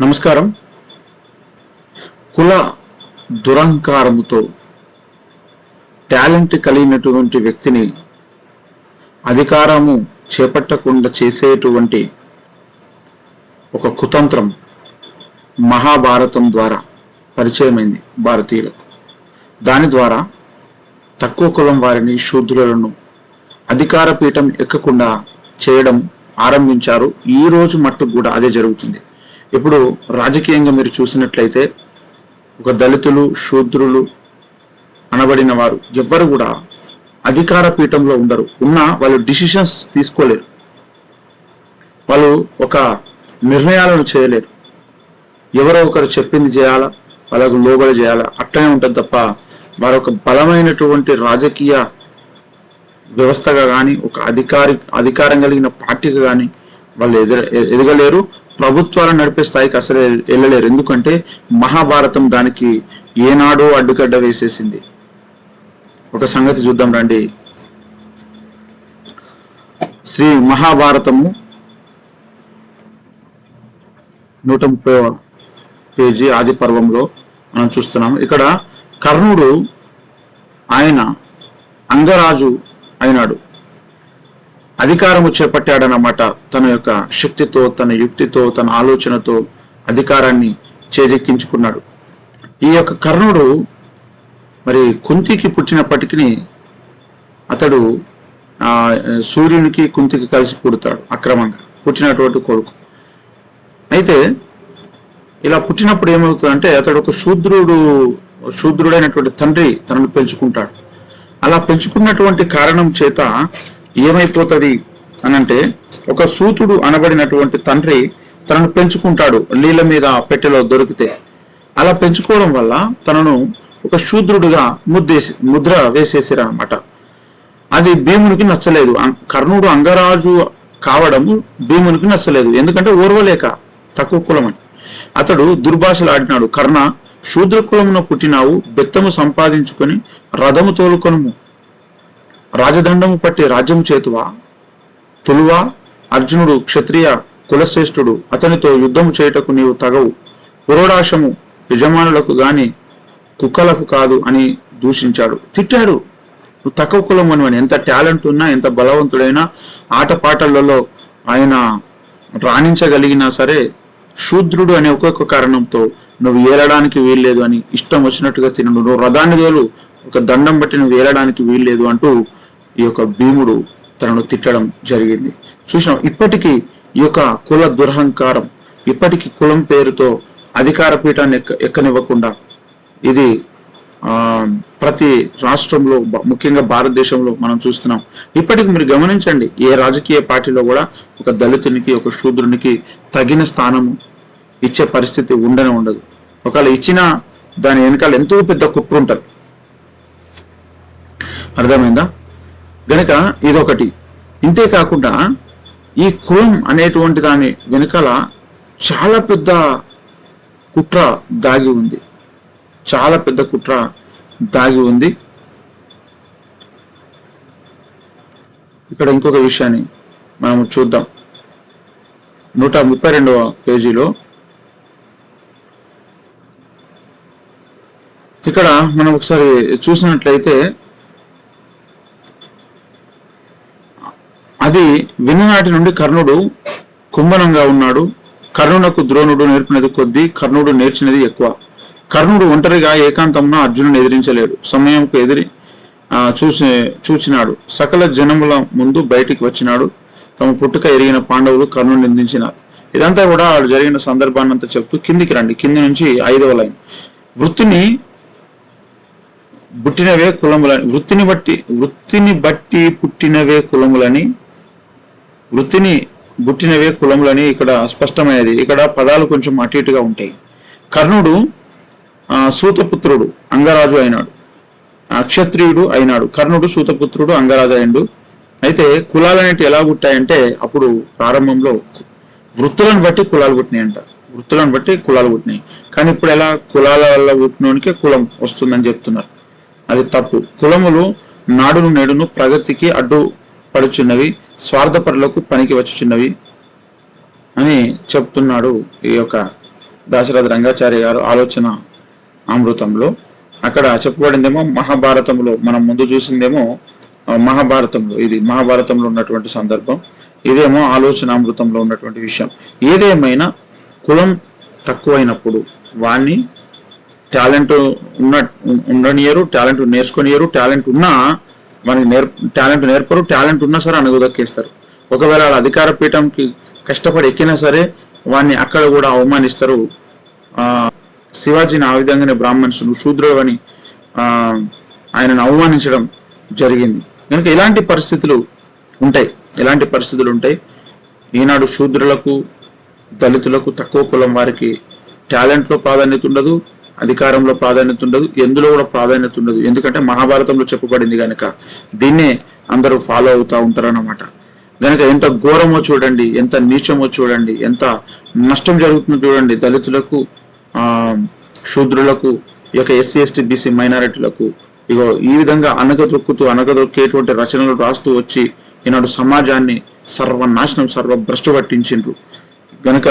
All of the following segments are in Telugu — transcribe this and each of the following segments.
నమస్కారం. కుల దురహంకారముతో టాలెంట్ కలిగినటువంటి వ్యక్తిని అధికారము చేపట్టకుండా చేసేటువంటి ఒక కుతంత్రం మహాభారతం ద్వారా పరిచయమైంది భారతీయులకు. దాని ద్వారా తక్కువ కులం వారిని శూద్రులను అధికార పీఠం ఎక్కకుండా చేయడం ఆరంభించారు. ఈ రోజు మట్టుకు కూడా అదే జరుగుతుంది. ఇప్పుడు రాజకీయంగా మీరు చూసినట్లయితే ఒక దళితులు శూద్రులు అనబడిన వారు ఎవ్వరు కూడా అధికార పీఠంలో ఉండరు. ఉన్నా వాళ్ళు డిసిషన్స్ తీసుకోలేరు. వాళ్ళు ఒక నిర్ణయాలను చేయలేరు. ఎవరో ఒకరు చెప్పింది చేయాలా వాళ్ళకు లోబడి చేయాలా అట్లనే ఉంటుంది తప్ప మరొక బలమైనటువంటి రాజకీయ వ్యవస్థగా కానీ ఒక అధికారి అధికారం కలిగిన పార్టీగా కానీ వాళ్ళు ఎదుర ఎదగలేరు. ప్రభుత్వాలను నడిపే స్థాయికి అసలు వెళ్ళలేరు. ఎందుకంటే మహాభారతం దానికి ఏనాడో అడ్డుకడ్డ వేసేసింది. ఒక సంగతి చూద్దాం రండి. శ్రీ మహాభారతము నూట ముప్పై పేజీ ఆది పర్వంలో మనం చూస్తున్నాం ఇక్కడ కర్ణుడు ఆయన అంగరాజు అయినాడు. అధికారము చేపట్టాడనమాట తన యొక్క శక్తితో తన యుక్తితో తన ఆలోచనతో అధికారాన్ని చేజెక్కించుకున్నాడు. ఈ యొక్క కర్ణుడు మరి కుంతికి పుట్టినప్పటికీ అతడు ఆ సూర్యునికి కుంతికి కలిసి పుడతాడు అక్రమంగా పుట్టినటువంటి కొడుకు. అయితే ఇలా పుట్టినప్పుడు ఏమవుతుందంటే అతడు ఒక శూద్రుడు శూద్రుడైనటువంటి తండ్రి తనను పెంచుకుంటాడు. అలా పెంచుకున్నటువంటి కారణం చేత ఏమైపోతుంది అనంటే ఒక సూతుడు అనబడినటువంటి తండ్రి తనను పెంచుకుంటాడు నీళ్ళ మీద పెట్టెలో దొరికితే. అలా పెంచుకోవడం వల్ల తనను ఒక శూద్రుడిగా ముద్దేసి ముద్ర వేసేసారనమాట అది భీమునికి నచ్చలేదు. కర్ణుడు అంగరాజు కావడము భీమునికి నచ్చలేదు. ఎందుకంటే ఓర్వలేక తక్కువ కులమని. అతడు దుర్భాషలు ఆడినాడు. కర్ణ శూద్ర కులమున పుట్టినావు బెత్తము సంపాదించుకొని రథము తోలుకొనుము. రాజదండము పట్టి రాజ్యం చేతువా? తులువా? అర్జునుడు క్షత్రియ కులశ్రేష్ఠుడు అతనితో యుద్ధము చేయుటకు నీవు తగవు. పురోడాశము యజమానులకు గాని కుక్కలకు కాదు అని దూషించాడు. తిట్టాడు. నువ్వు తక్కువ కులం అని ఎంత టాలెంట్ ఉన్నా ఎంత బలవంతుడైనా ఆటపాటలలో ఆయన రాణించగలిగినా సరే శూద్రుడు అనే ఒక్కొక్క కారణంతో నువ్వు ఏలడానికి వీల్లేదు అని ఇష్టం వచ్చినట్టుగా తినడు నువ్వు రథాన్ని తోలు ఒక దండం బట్టి నువ్వు ఏలడానికి వీల్లేదు అంటూ ఈ యొక్క భీముడు తనను తిట్టడం జరిగింది. చూసినాం ఇప్పటికీ ఈ యొక్క కుల దురహంకారం ఇప్పటికీ కులం పేరుతో అధికార పీఠాన్ని ఎక్క ఎక్కనివ్వకుండా ఇది ఆ ప్రతి రాష్ట్రంలో ముఖ్యంగా భారతదేశంలో మనం చూస్తున్నాం. ఇప్పటికి మీరు గమనించండి ఏ రాజకీయ పార్టీలో కూడా ఒక దళితునికి ఒక శూద్రునికి తగిన స్థానము ఇచ్చే పరిస్థితి ఉండనే ఉండదు. ఒకవేళ ఇచ్చినా దాని వెనకాల ఎంతో పెద్ద కుట్ర ఉంటుంది. అర్థమైందా? గనుక ఇదొకటి. ఇంతే కాకుండా ఈ కులం అనేటువంటి దాని వెనకాల చాలా పెద్ద కుట్ర దాగి ఉంది. చాలా పెద్ద కుట్ర దాగి ఉంది. ఇక్కడ ఇంకొక విషయాన్ని మనం చూద్దాం. నూట ముప్పై రెండవ పేజీలో ఇక్కడ మనం ఒకసారి చూసినట్లయితే అది విన్ననాటి నుండి కర్ణుడు కుంభనంగా ఉన్నాడు. కర్ణునకు ద్రోణుడు నేర్పినది కొద్దీ కర్ణుడు నేర్చినది ఎక్కువ. కర్ణుడు ఒంటరిగా ఏకాంతంలో అర్జునుని ఎదిరించలేడు. సమయంకు ఎదిరి చూసి చూచినాడు. సకల జనముల ముందు బయటికి వచ్చినాడు. తమ పుట్టుక ఎరిగిన పాండవులు కర్ణుని నిందించినారు. ఇదంతా కూడా వాళ్ళు జరిగిన సందర్భాన్ని అంతా చెప్తూ కిందికి రండి. కింది నుంచి ఐదవ లైన్. వృత్తిని పుట్టినవే కులములని వృత్తిని బట్టి వృత్తిని బట్టి పుట్టినవే కులములని వృత్తిని గుట్టినవే కులములని ఇక్కడ స్పష్టమైనది. ఇక్కడ పదాలు కొంచెం అటు ఇటుగా ఉంటాయి. కర్ణుడు సూతపుత్రుడు అంగరాజు అయినాడు. క్షత్రియుడు అయినాడు. కర్ణుడు సూతపుత్రుడు అంగరాజు అయిండు. అయితే కులాలు అనేవి ఎలా పుట్టాయంటే అప్పుడు ప్రారంభంలో వృత్తులను బట్టి కులాలు పుట్టినాయి అంట వృత్తులను బట్టి కులాలు పుట్టినాయి కానీ ఇప్పుడు ఎలా కులాల వల్ల పుట్టినోనికే కులం వస్తుందని చెప్తున్నారు. అది తప్పు. కులములు నాడును నేడును ప్రగతికి అడ్డు పడుచున్నవి స్వార్థపరులకు పనికి వచ్చుచున్నవి అని చెప్తున్నాడు ఈ యొక్క దాశరథ రంగాచార్య గారు ఆలోచన అమృతంలో. అక్కడ చెప్పబడిందేమో మహాభారతంలో మనం ముందు చూసిందేమో మహాభారతంలో ఇది మహాభారతంలో ఉన్నటువంటి సందర్భం. ఇదేమో ఆలోచన అమృతంలో ఉన్నటువంటి విషయం. ఏదేమైనా కులం తక్కువైనప్పుడు వాణ్ణి టాలెంట్ ఉన్న ఉండనియరు టాలెంట్ నేర్చుకొనియరు టాలెంట్ ఉన్నా మనకి నేర్ టాలెంట్ నేర్పరు టాలెంట్ ఉన్నా సరే అనుగుదక్కేస్తారు. ఒకవేళ వాళ్ళ అధికార పీఠంకి కష్టపడి ఎక్కినా సరే వాడిని అక్కడ కూడా అవమానిస్తారు. ఆ శివాజీని ఆ విధంగానే బ్రాహ్మణ్స్ శూద్రుడు అని ఆ ఆయనను అవమానించడం జరిగింది. కనుక ఇలాంటి పరిస్థితులు ఉంటాయి. ఎలాంటి పరిస్థితులు ఉంటాయి. ఈనాడు శూద్రులకు దళితులకు తక్కువ కులం వారికి టాలెంట్లో ప్రాధాన్యత ఉండదు. అధికారంలో ప్రాధాన్యత ఉండదు ఎందులో కూడా ప్రాధాన్యత ఉండదు. ఎందుకంటే మహాభారతంలో చెప్పబడింది కనుక దీన్నే అందరూ ఫాలో అవుతా ఉంటారన్నమాట. గనక ఎంత ఘోరమో చూడండి ఎంత నీచమో చూడండి ఎంత నష్టం జరుగుతుందో చూడండి దళితులకు ఆ శూద్రులకు ఈ యొక్క ఎస్సీ ఎస్టీ బీసీ మైనారిటీలకు ఇగో ఈ విధంగా అనగదొక్కుతూ అనగదొక్కేటువంటి రచనలు రాస్తూ వచ్చి ఈనాడు సమాజాన్ని సర్వనాశనం సర్వ భ్రష్టు పట్టించిండ్రు. గనుక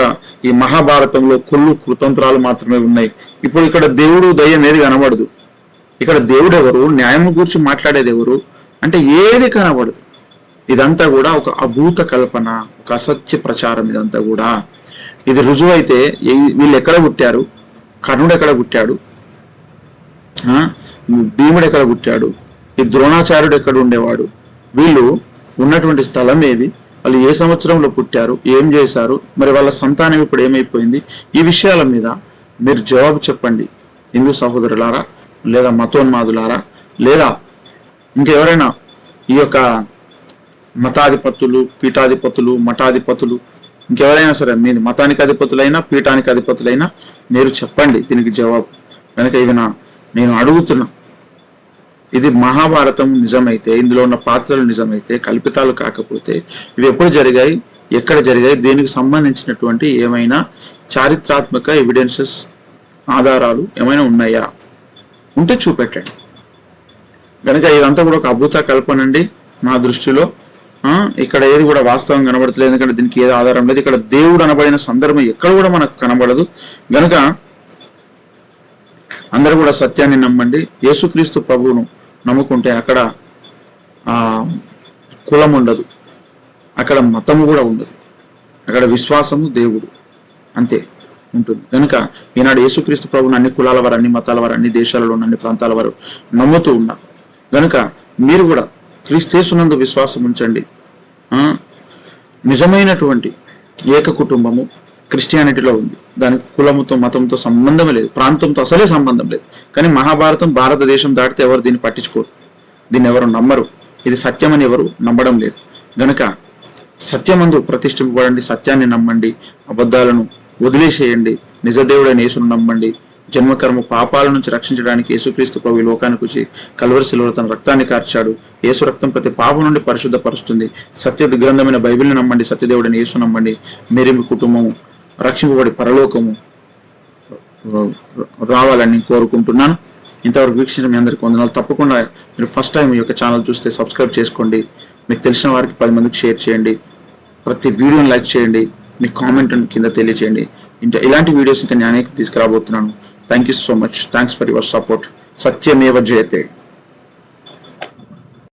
ఈ మహాభారతంలో కొల్లు కృతంత్రాలు మాత్రమే ఉన్నాయి. ఇప్పుడు ఇక్కడ దేవుడు దయ్యం ఏది కనబడదు. ఇక్కడ దేవుడు ఎవరు న్యాయం గురించి మాట్లాడేది ఎవరు? అంటే ఏది కనబడదు. ఇదంతా కూడా ఒక అభూత కల్పన ఒక అసత్య ప్రచారం ఇదంతా కూడా. ఇది రుజువైతే వీళ్ళు ఎక్కడ పుట్టారు? కర్ణుడు ఎక్కడ పుట్టాడు? భీముడు ఎక్కడ పుట్టాడు? ఈ ద్రోణాచార్యుడు ఎక్కడ ఉండేవాడు? వీళ్ళు ఉన్నటువంటి స్థలం ఏది? వాళ్ళు ఏ సంవత్సరంలో పుట్టారు ఏం చేశారు మరి వాళ్ళ సంతానం ఇప్పుడు ఏమైపోయింది ఈ విషయాల మీద మీరు జవాబు చెప్పండి. హిందూ సహోదరులారా లేదా మతోన్మాదులారా లేదా ఇంకెవరైనా ఈ యొక్క మతాధిపతులు పీఠాధిపతులు మఠాధిపతులు ఇంకెవరైనా సరే మీరు మతానికి అధిపతులైనా పీఠానికి అధిపతులైనా మీరు చెప్పండి దీనికి జవాబు. కనుక ఇవి నా నేను అడుగుతున్నా ఇది మహాభారతం నిజమైతే ఇందులో ఉన్న పాత్రలు నిజమైతే కల్పితాలు కాకపోతే ఇవి ఎప్పుడు జరిగాయి ఎక్కడ జరిగాయి దీనికి సంబంధించినటువంటి ఏమైనా చారిత్రాత్మక ఎవిడెన్సెస్ ఆధారాలు ఏమైనా ఉన్నాయా? ఉంటే చూపెట్టండి. కనుక ఇదంతా కూడా ఒక అద్భుత కల్పన అండి నా దృష్టిలో. ఇక్కడ ఏది కూడా వాస్తవం కనబడట్లేదు ఎందుకంటే దీనికి ఏది ఆధారం లేదు. ఇక్కడ దేవుడు అనబడిన సందర్భం ఎక్కడ కూడా మనకు కనబడదు. గనుక అందరూ కూడా సత్యాన్ని నమ్మండి. యేసుక్రీస్తు ప్రభువును నమ్ముకుంటే అక్కడ కులం ఉండదు. అక్కడ మతము కూడా ఉండదు. అక్కడ విశ్వాసము దేవుడు. అంతే ఉంటుంది. కనుక ఈనాడు యేసుక్రీస్తు ప్రభుని అన్ని కులాల వారు అన్ని మతాల వారు అన్ని దేశాలలో ఉన్న అన్ని ప్రాంతాల వారు నమ్ముతూ ఉన్నారు కనుక మీరు కూడా క్రీస్తేసునందు విశ్వాసం ఉంచండి. నిజమైనటువంటి ఏక కుటుంబము క్రిస్టియానిటీలో ఉంది. దానికి కులముతో మతంతో సంబంధం లేదు. ప్రాంతంతో అసలే సంబంధం లేదు. కానీ మహాభారతం భారతదేశం దాటితే ఎవరు దీన్ని పట్టించుకోరు. దీన్ని ఎవరు నమ్మరు. ఇది సత్యమని ఎవరు నమ్మడం లేదు. గనుక సత్యమందు ప్రతిష్ఠింపబడండి సత్యాన్ని నమ్మండి అబద్ధాలను వదిలేసేయండి నిజదేవుడైన యేసును నమ్మండి జన్మకర్మ పాపాల నుంచి రక్షించడానికి యేసుక్రీస్తు ప్రభు లోకానికి వచ్చి కలువరి తన రక్తాన్ని కార్చాడు. యేసు రక్తం ప్రతి పాపం నుండి పరిశుద్ధపరుస్తుంది. సత్య గ్రంథమైన బైబిల్ని నమ్మండి సత్యదేవుడిని యేసు నమ్మండి. మీరు మీ కుటుంబము రక్షింపబడి పరలోకము రావాలని కోరుకుంటున్నాను. ఇంతవరకు వీక్షించిన మీ అందరికీ వందనాలు. తప్పకుండా మీరు ఫస్ట్ టైం ఈ యొక్క ఛానల్ చూస్తే సబ్స్క్రైబ్ చేసుకోండి. మీకు తెలిసిన వారికి పది మందికి షేర్ చేయండి. ప్రతి వీడియోని లైక్ చేయండి. మీ కామెంట్ కింద తెలియచేయండి. ఇంకా ఇలాంటి వీడియోస్ ఇంకా నేను అనేక తీసుకురాబోతున్నాను. Thank you so much thanks for your support సత్యమేవ జయతే.